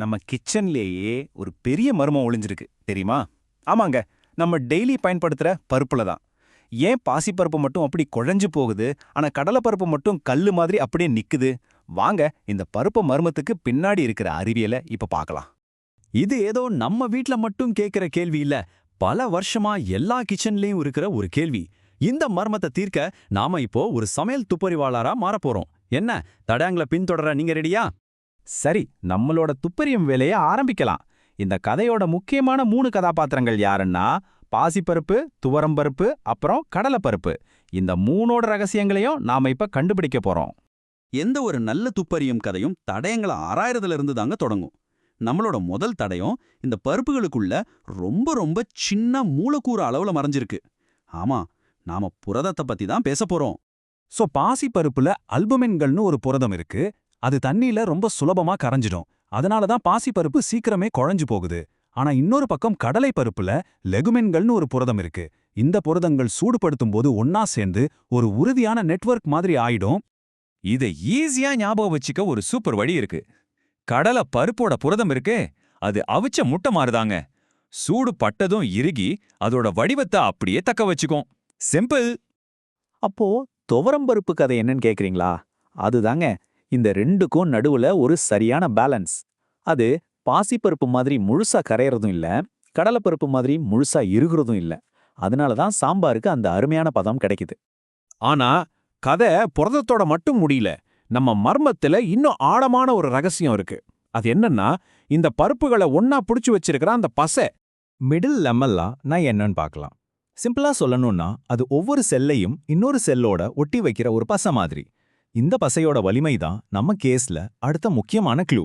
நம்ம கிச்சன்லேயே ஒரு பெரிய மர்மம் ஒளிஞ்சிருக்கு தெரியுமா? ஆமாங்க நம்ம டெய்லி பயன்படுத்துற பருப்புல தான். ஏன் பாசிப்பருப்பு மட்டும் அப்படி குழஞ்சு போகுது ஆனா கடலைப்பருப்பு மட்டும் கல்லு மாதிரி அப்படியே நிக்குது? வாங்க இந்த பருப்பு மர்மத்துக்கு பின்னாடி இருக்கிற அறிவியலை இப்ப பார்க்கலாம். இது ஏதோ நம்ம வீட்ல மட்டும் கேக்குற கேள்வி இல்லை பல வருஷமா எல்லா கிச்சன்லயும் இருக்கிற ஒரு கேள்வி. இந்த மர்மத்தை தீர்க்க நாம இப்போ ஒரு சமையல் துப்பறிவாளரா மாறப்போறோம் என்ன தடயங்களை பின்தொடர நீங்க ரெடியா? சரி நம்மளோட துப்பறியும் வேலையை ஆரம்பிக்கலாம். இந்த கதையோட முக்கியமான மூணு கதாபாத்திரங்கள் யாருன்னா பாசிப்பருப்பு துவரம்பருப்பு அப்புறம் கடலைப்பருப்பு. இந்த மூணோட ரகசியங்களையும் நாம இப்ப கண்டுபிடிக்க போறோம். எந்த ஒரு நல்ல துப்பறியும் கதையும் தடயங்களை ஆராயறதுல இருந்து தாங்க தொடங்கும். நம்மளோட முதல் தடயம் இந்த பருப்புகளுக்குள்ள ரொம்ப ரொம்ப சின்ன மூலக்கூறு அளவுல மறைஞ்சிருக்கு. ஆமா நாம புரதத்தை பத்தி தான் பேச போறோம். சோ பாசிப்பருப்புல அல்புமின்கள்னு ஒரு புரதம் இருக்கு. அது தண்ணியில ரொம்ப சுலபமா கரைஞ்சிடும். அதனால தான் பாசிப்பருப்பு சீக்கிரமே குழஞ்சு போகுது. ஆனா இன்னொரு பக்கம் கடலை பருப்புல லெகுமின்கள்னு ஒரு புரதம் இருக்கு. இந்த புரதங்கள் சூடுபடுத்தும் போது ஒன்னா சேர்ந்து ஒரு உறுதியான நெட்வொர்க் மாதிரி ஆயிடும். இதை ஈஸியா ஞாபகம் வச்சுக்க ஒரு சூப்பர் வழி இருக்கு. கடலை பருப்போட புரதம் இருக்கே அது அவிச்ச முட்டை மாறுதாங்க சூடு பட்டதும் இறுகி அதோட வடிவத்தை அப்படியே தக்க வச்சுக்கும். சிம்பிள். அப்போ துவரம்பருப்பு கதை என்னன்னு கேக்குறீங்களா? அதுதாங்க. இந்த ரெண்டுக்கும் நடுவுல ஒரு சரியான பேலன்ஸ் அது பாசிப்பருப்பு மாதிரி முழுசா கரையறதும் இல்ல கடலைப்பருப்பு மாதிரி முழுசா இறுகுறதும் இல்ல. அதனால தான் சாம்பாருக்கு அந்த அருமையான பதம் கிடைக்குது. ஆனா கதை புரதத்தோட மட்டும் முடியல. நம்ம மர்மத்துல இன்னும் ஆழமான ஒரு ரகசியம் இருக்கு. அது என்னன்னா இந்த பருப்புகளை ஒன்னா புடிச்சு வச்சிருக்கிற அந்த பசை. மிடில் லெமல்லாம் நான் என்னன்னு பார்க்கலாம். சிம்பிளா சொல்லணும்னா அது ஒவ்வொரு செல்லையும் இன்னொரு செல்லோட ஒட்டி வைக்கிற ஒரு பசை மாதிரி. இந்த பசையோட வலிமை தான் நம்ம கேஸ்ல அடுத்த முக்கியமான க்ளூ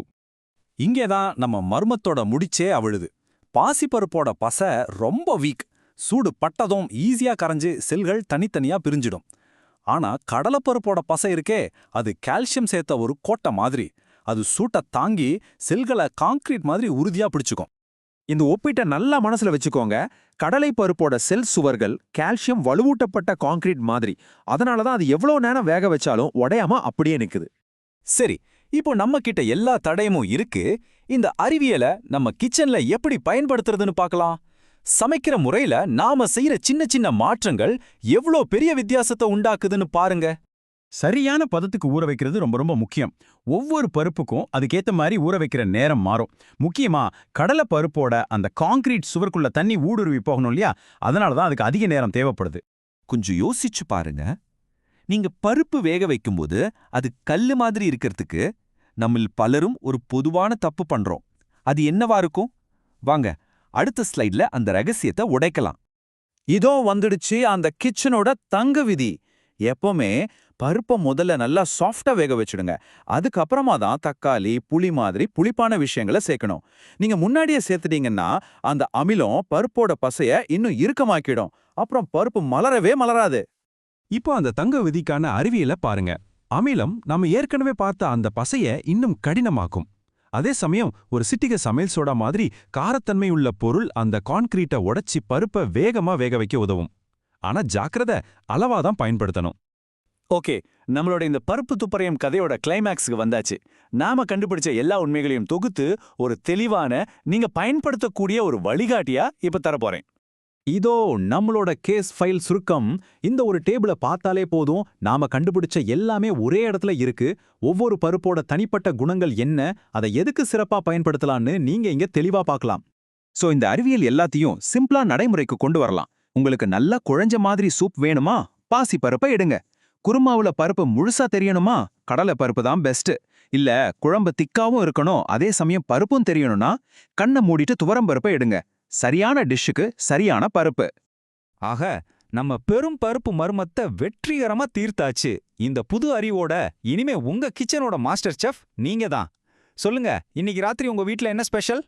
இங்கேதான் நம்ம மர்மத்தோட முடிச்சே அவிழுது. பாசிப்பருப்போட பசை ரொம்ப வீக் சூடு பட்டதும் ஈஸியா கரைஞ்சு செல்கள் தனித்தனியா பிரிஞ்சிடும். ஆனா கடலப்பருப்போட பசை இருக்கே அது கால்சியம் சேர்த்த ஒரு கோட்டை மாதிரி. அது சூட்டை தாங்கி செல்களை காங்கிரீட் மாதிரி உறுதியா பிடிச்சுக்கும். இந்த ஒப்பீட்டை நல்லா மனசுல வச்சுக்கோங்க. கடலை பருப்போட செல் சுவர்கள் கால்சியம் வலுவூட்டப்பட்ட கான்கிரீட் மாதிரி. அதனால தான் அது எவ்வளவு நேரம் வேக வச்சாலும் உடையாம அப்படியே நிக்குது. சரி இப்போ நம்ம கிட்ட எல்லா தடயமும் இருக்கு. இந்த அறிவியலை நம்ம கிச்சன்ல எப்படி பயன்படுத்துறதுன்னு பார்க்கலாம். சமைக்கிற முறையில நாம செய்யற சின்ன சின்ன மாற்றங்கள் எவ்ளோ பெரிய வித்தியாசத்தை உண்டாக்குதுன்னு பாருங்க. சரியான பதத்துக்கு ஊற வைக்கிறது ரொம்ப ரொம்ப முக்கியம். ஒவ்வொரு பருப்புக்கும் அதுக்கேற்ற மாதிரி ஊற வைக்கிற நேரம் மாறும். முக்கியமா கடலை பருப்போட அந்த காங்கிரீட் சுவருக்குள்ள தண்ணி ஊடுருவி போகணும் இல்லையா? அதனால தான் அதுக்கு அதிக நேரம் தேவைப்படுது. கொஞ்சம் யோசிச்சு பாருங்க. நீங்க பருப்பு வேக வைக்கும்போது அது கல்லு மாதிரி இருக்கிறதுக்கு நம்மில் பலரும் ஒரு பொதுவான தப்பு பண்றோம். அது என்னவா இருக்கும்? வாங்க அடுத்த ஸ்லைட்ல அந்த ரகசியத்தை உடைக்கலாம். இதோ வந்துடுச்சு அந்த கிச்சனோட தங்க விதி. எப்பவுமே பருப்பை முதல்ல நல்லா சாஃப்டாக வேக வச்சிடுங்க. அதுக்கப்புறமா தான் தக்காளி புளி மாதிரி புளிப்பான விஷயங்களை சேர்க்கணும். நீங்க முன்னாடியே சேர்த்துட்டீங்கன்னா அந்த அமிலம் பருப்போட பசைய இன்னும் இறுக்கமாக்கிடும். அப்புறம் பருப்பு மலரவே மலராது. இப்போ அந்த தங்க விதிக்கான அறிவியலை பாருங்க. அமிலம் நாம ஏற்கனவே பார்த்த அந்த பசைய இன்னும் கடினமாக்கும். அதே சமயம் ஒரு சிட்டிக சமையல் சோடா மாதிரி காரத்தன்மை உள்ள பொருள் அந்த கான்கிரீட்டை உடைச்சி பருப்பை வேகமா வேக வைக்க உதவும். ஆனா ஜாக்கிரதை அளவாதான் பயன்படுத்தணும். ஓகே நம்மளோட இந்த பருப்பு துப்பறையும் கதையோட கிளைமேக்ஸுக்கு வந்தாச்சு. நாம கண்டுபிடிச்ச எல்லா உண்மைகளையும் தொகுத்து ஒரு தெளிவான நீங்க பயன்படுத்தக்கூடிய ஒரு வழிகாட்டியா இப்ப தரப்போறேன் இதோ நம்மளோட கேஸ் ஃபைல் சுருக்கம். இந்த ஒரு டேபிளை பார்த்தாலே போதும். நாம கண்டுபிடிச்ச எல்லாமே ஒரே இடத்துல இருக்கு. ஒவ்வொரு பருப்போட தனிப்பட்ட குணங்கள் என்ன அதை எதுக்கு சிறப்பா பயன்படுத்தலாம்னு நீங்க இங்க தெளிவா பார்க்கலாம். சோ இந்த அறிவியல் எல்லாத்தையும் சிம்பிளா நடைமுறைக்கு கொண்டு வரலாம். உங்களுக்கு நல்லா குழஞ்ச மாதிரி சூப் வேணுமா? பாசி பருப்பை எடுங்க. குருமாவுல பருப்பு முழுசா தெரியணுமா? கடலை பருப்பு தான் பெஸ்ட் இல்ல குழம்பு திக்காவும் இருக்கணும். அதே சமயம் பருப்பும் தெரியணும்னா கண்ணை மூடிட்டு துவரம் பருப்பை எடுங்க. சரியான டிஷ்ஷுக்கு சரியான பருப்பு. ஆக நம்ம பெரும் பருப்பு மர்மத்தை வெற்றிகரமா தீர்த்தாச்சு. இந்த புது அறிவோட இனிமே உங்க கிச்சனோட மாஸ்டர் செஃப் நீங்க தான் சொல்லுங்க இன்னைக்கு ராத்திரி உங்க வீட்ல என்ன ஸ்பெஷல்